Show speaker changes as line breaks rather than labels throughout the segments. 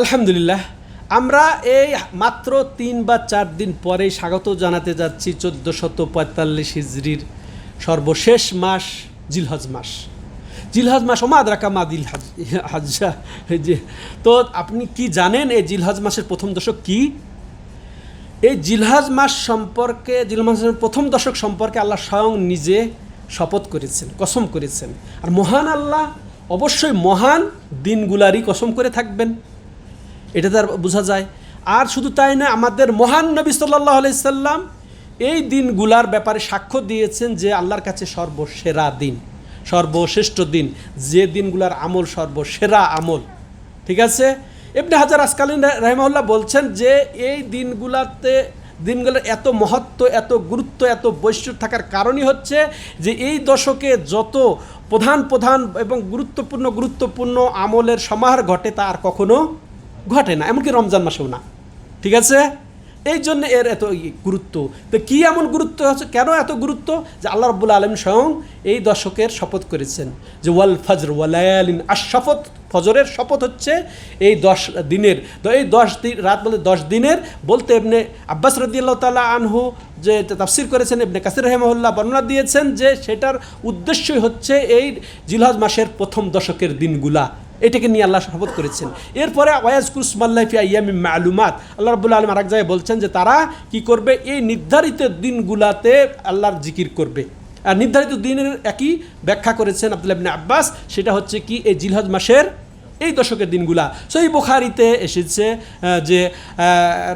আলহামদুলিল্লাহ, আমরা এই মাত্র তিন বা চার দিন পরেই স্বাগত জানাতে যাচ্ছি চোদ্দ শত পঁয়তাল্লিশ হিজড়ির সর্বশেষ মাস, জিলহজ মাস। জিলহজ মাস ওমাদ রাকা মা দিল হাজ যে, তো আপনি কি জানেন এই জিলহজ মাসের প্রথম দশক কি? এই জিলহাজ মাস সম্পর্কে, জিলহাজ মাসের প্রথম দশক সম্পর্কে আল্লাহ স্বয়ং নিজে শপথ করেছেন, কসম করেছেন। আর মহান আল্লাহ অবশ্যই মহান দিনগুলারই কসম করে থাকবেন। এটা তার বোঝা যায়। আর শুধু তাই না আমাদের মহান নবী সাল্লাহ আলাইসাল্লাম এই দিনগুলার ব্যাপারে সাক্ষ্য দিয়েছেন যে আল্লাহর কাছে সর্বসেরা দিন, সর্বশ্রেষ্ঠ দিন, যে দিনগুলার আমল সর্বসেরা আমল। ঠিক আছে? এমনি হাজার আসকালীন রহমাউল্লাহ বলছেন যে এই দিনগুলাতে, দিনগুলোর এত মহত্ব, এত গুরুত্ব, এত বৈশ্য থাকার কারণই হচ্ছে যে এই দশকে যত প্রধান প্রধান এবং গুরুত্বপূর্ণ গুরুত্বপূর্ণ আমলের সমাহার ঘটে তা আর কখনো ঘটে না, এমনকি রমজান মাসেও না। ঠিক আছে? এই জন্য এর এত গুরুত্ব। তো কী এমন গুরুত্ব হচ্ছে কেন এত গুরুত্ব? যে আল্লাহ রব্বুল আলম স্বয়ং এই দশকের শপথ করেছেন যে, ওয়াল ফজর ওয়ালায়ালিন আর শপথ, ফজরের শপথ হচ্ছে এই দশ দিনের। তো এই দশ দিন রাত বলে দশ দিনের বলতে এমনি আব্বাস রদিয়াল্লাহ তালা আনহু যে তাফসির করেছেন এমনি কাসির রহমল্লাহ বর্ণনা দিয়েছেন যে, সেটার উদ্দেশ্যই হচ্ছে এই জিলহজ মাসের প্রথম দশকের দিনগুলা। এটাকে নিয়ে আল্লাহ শপথ করেছেন। এরপরে ওয়াজ কুসমাল্লাফি আয়ামি মালুমাত। আল্লাহ রবুল্লা আলম আরেক জায়গায় বলছেন যে তারা কি করবে? এই নির্ধারিত দিনগুলাতে আল্লাহর জিকির করবে। আর নির্ধারিত দিনের একই ব্যাখ্যা করেছেন আব্দুল্লাহ আব্বাস, সেটা হচ্ছে কি এই জিলহজ মাসের এই দশকের দিনগুলা। সহি বুখারিতে এসেছে যে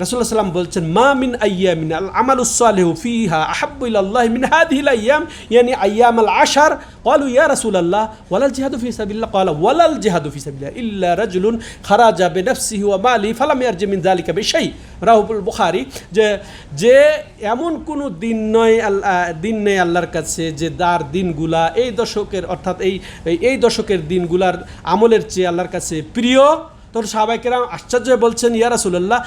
রসুল্লাহ সাল্লাম বলছেন, মা মিন আইয়ামিন আল আমালুসালেহ ফিহা আহাব্বুল আল্লাহ মিন হাদিল আইয়াম ইয়ানি আইয়াম আল আশার قالوا يا رسول الله ولا الجهاد في سبيل الله قال ولا الجهاد في سبيل الله إلا رجل خرج بنفسه وماله فلم يرج من ذلك بشيء রাহুল বুখারি যে যে এমন কোনো দিন নয় আল্লাহ দিন নেই আল্লাহর কাছে যে দার দিনগুলা এই দশকের অর্থাৎ এই এই- এই দশকের দিনগুলার আমলের চেয়ে আল্লাহর কাছে প্রিয় তখন সাহাবাইকেরাম আশ্চর্য বলছেন ইয়া রাসুল্লাহ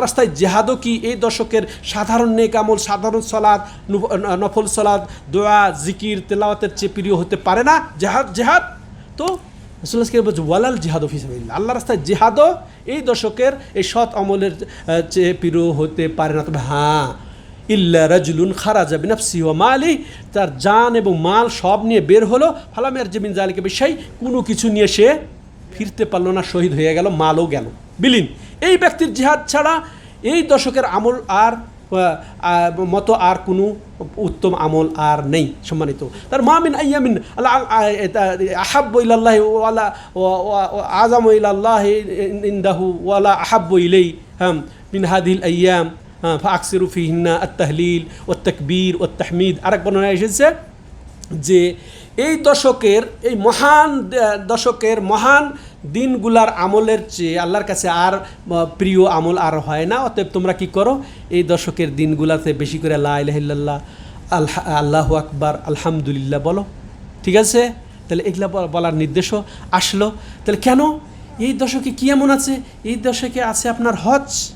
রাস্তায় জেহাদও কি এই দশকের সাধারণ নেক আমল সাধারণ সলাদ নুফ- নফল সলাদ দোয়া জিকির তেলাওয়াতের চেয়ে প্রিয় হতে পারে না? জেহাদ জেহাদ? তো রসুল্লাহকে বলছে ওয়ালাল জেহাদ অফিসাবিল্লা আল্লাহ রাস্তায় জেহাদও এই দশকের এই সৎ আমলের আহ, চেয়ে প্রিয় হতে পারে না। তবে হ্যাঁ ইল্লা রাজুলুন খারাজা বিনাফসি ও মালি তার জান এবং মাল সব নিয়ে বের হলো ফালামের জমিন জালিকে বিষয় কোনো কিছু নিয়ে সে ফিরতে পারল না, শহীদ হয়ে গেল, মালও গেল। বিলীন। এই ব্যক্তির জিহাদ ছাড়া এই দশকের আমল আর মতো আর কোনো উত্তম আমল আর নেই, সম্মানিত। তার মামিন আইয়ামিন আল্লাহ আহাব্ব ইলাল্লাহ ওয়ালা আজম ইলাল্লাহ ইন্দাহু ওয়ালা আহাব্ব ইলাই হাম, মিন হাদিল আইয়াম ফাকসিরু ফিহিন্না আত্তাহলিল ও তকবীর ও তাহমিদ আরেক বর্ণনা এসেছে যে এই দশকের, এই মহান দশকের মহান দিনগুলার আমলের চেয়ে আল্লাহর কাছে আর প্রিয় আমল আর হয় না। অতএব তোমরা কি করো? এই দশকের দিনগুলাতে বেশি করে আল্লাহ আল্লাহ আল্লাহ আকবার, আলহামদুলিল্লাহ বলো। ঠিক আছে? তাহলে এগুলা বল- বলার নির্দেশও আসলো। তাহলে কেন? এই দশকে কি এমন আছে? এই দশকে আছে আপনার হজ।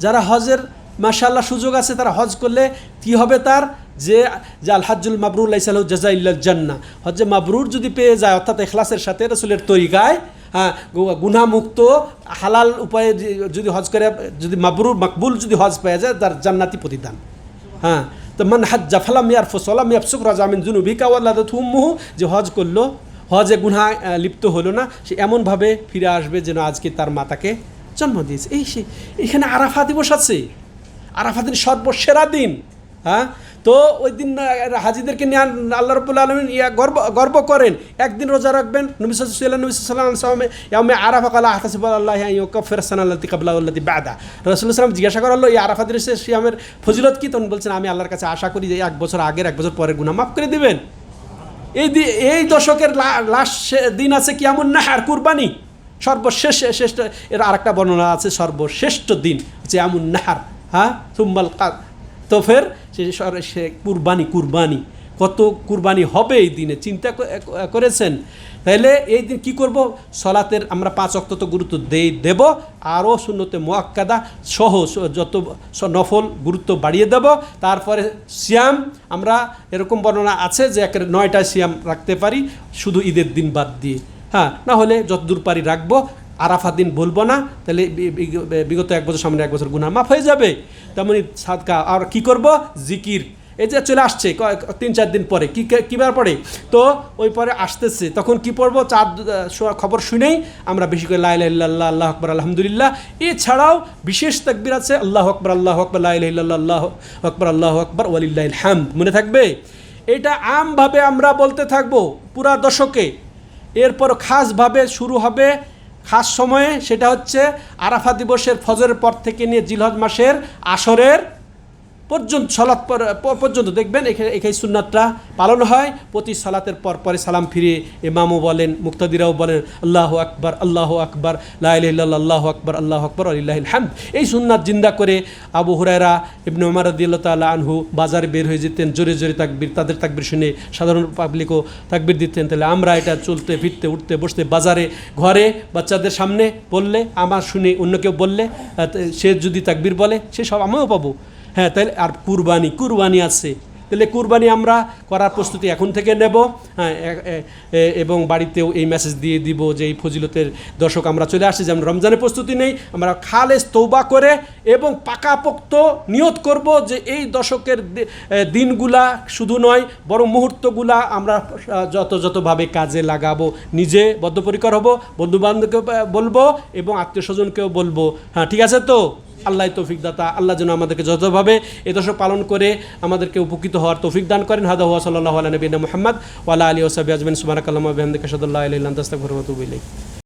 যারা হজের মাশাল্লাহ সুযোগ আছে তারা হজ করলে। কি হবে তার? যে যে আল হাজুল মাবরুর লাইসাল জাজা ইল্লাল জান্না হজ্জে মাবরুর যদি পেয়ে যায়, অর্থাৎ এখলাসের সাথে রসুলের তরিকায় হ্যাঁ গু- গুনাহমুক্ত, হালাল উপায়ে যদি হজ করে, যদি মাবরুর, মাকবুল যদি হজ পেয়ে যায়, তার জান্নাতি প্রতিদান। হ্যাঁ তো মান হাজ্জা ফালাম ইয়ারফু সালাম ইয়াফসুক রাজামিন জুনুবিকা ওয়াল্লাদা থুম্মুহু যে হজ করল, হজে গুনহা লিপ্ত হলো না, সে এমনভাবে ফিরে আসবে যেন আজকে তার মাতাকে জন্ম দিয়েছে। এই সে, এখানে আরাফা দিবস আছে। আরাফা দিন সর্বসেরা দিন হ্যাঁ? তো ওই দিন হাজিদেরকে নিয়ে আল্লাহ রবুল্লা আলমিন ইয়া গর্ব গর্ব করেন। একদিন রোজা রাখবেন, নবী সাল্লাম নবী সাল্লাম আরাফা কালা আহতাসিব আল্লাহ ইউকফির সানাল্লাতি কাবলা উল্লাতি বাদা। রসুল্লাহ জিজ্ঞাসা করল এই আরাফা শেষ সিয়ামের ফজিলত কি? তখন বলছেন, আমি আল্লাহর কাছে আশা করি যে এক বছর আগের, এক বছর পরের গুনাহ মাফ করে দিবেন। এই এই দশকের লাস্ট দিন আছে কেমন না আর কুরবানি। সর্বশেষ শ্রেষ্ঠ এর আরেকটা বর্ণনা আছে, সর্বশ্রেষ্ঠ দিন যে এমন নাহার। হ্যাঁ? সুম্বাল কা- তো ফের সে কুরবানি কুরবানি। কত কুরবানি হবে এই দিনে? চিন্তা করেছেন? তাহলে এই দিন কী করব? সলাতের আমরা পাঁচ অক্ত তো গুরুত্ব দেই, দেব, আরও শূন্যতে মোয়াক্কাদা সহ যত নফল গুরুত্ব বাড়িয়ে দেব। তারপরে সিয়াম, আমরা এরকম বর্ণনা আছে যে একের নয়টা সিয়াম রাখতে পারি, শুধু ঈদের দিন বাদ দিয়ে। হ্যাঁ না হলে যতদূর পারি রাখব। আরাফা দিন বলব না, তাহলে বিগত এক বছর সামনে এক বছর গুনা মাফ হয়ে যাবে। তেমনি সাদকা, আর কি করব? জিকির। এই যে চলে আসছে তিন, চার দিন পরে, কি কিবার পরে? তো ওই পরে আসতেছে, তখন কি পড়ব? চার খবর শুনেই আমরা বেশি করে লাইলা ইল্লাল্লাহ, আল্লাহ আকবর, আলহামদুলিল্লাহ। এছাড়াও বিশেষ তাকবির আছে, আল্লাহ আকবর আল্লাহ আকবর ইল্লাল্লাহ, আল্লাহ আকবর আল্লাহ আকবর ওয়ালিল্লাহ হামদ। মনে থাকবে? এটা আমভাবে আমরা বলতে থাকব, পুরা দশকে। এরপর খাসভাবে শুরু হবে খাস সময়ে সেটা হচ্ছে আরাফা দিবসের ফজরের পর থেকে নিয়ে জিলহজ মাসের আসরের পর্যন্ত সলাৎ পর্যন্ত দেখবেন এখানে এখানে সুন্নাতটা পালন হয়। প্রতি সালাতের পর পরে সালাম ফিরিয়ে ইমামও বলেন, মুক্তাদিরাও বলেন, আল্লাহ আকবর আল্লাহ আকবর লাইল্লাহ আল্লাহ আকবর আল্লাহ আকবর আল্লাহ হামদ এই সুন্নাত জিন্দা করে আবু হুরায়রা, ইবনে উমর রদিয়াল্লাহ তাল্লাহ আনহু বাজারে বের হয়ে যেতেন, জোরে জোরে তাকবির, তাদের তাকবির শুনে সাধারণ পাবলিকও তাকবির দিতেন। তাহলে আমরা এটা চলতে, ফিরতে, উঠতে, বসতে, বাজারে, ঘরে, বাচ্চাদের সামনে বললে, আমার শুনে অন্য কেউ বললে সে যদি তাকবির বলে, সে সব আমিও পাবো। হ্যাঁ তাহলে আর কুরবানি কুরবানি আছে। তাহলে কুরবানি আমরা করার প্রস্তুতি এখন থেকে নেব। হ্যাঁ এবং বাড়িতেও এই মেসেজ দিয়ে দিব যে এই ফজিলতের দর্শক আমরা চলে আসছি যেমন রমজানের প্রস্তুতি নেই, আমরা খালেস তৌবা করে এবং পাকাপোক্ত নিয়ত করব যে এই দশকের দিনগুলা শুধু নয়, বরং মুহূর্তগুলা আমরা যতভাবে কাজে লাগাবো, নিজে বদ্ধপরিকর হব বন্ধুবান্ধবকে বলব এবং আত্মীয় স্বজনকেও বলব। হ্যাঁ ঠিক আছে তো? আল্লাহ তৌফিক দাতা, আল্লাহ যেন আমাদেরকে যথাভাবে এ দশক পালন করে আমাদেরকে উপকৃত হওয়ার তৌফিক দান করেন। হাদা হুয়া সাল্লাহ আলী নবীন মোহাম্মদ ওয়ালা আলী ওসাবি আজমিন সুবারাকাল্লামা কালাম আহমদ আলাইহি আন্তাস্তাগফিরু আল্লাহ ইলাইক।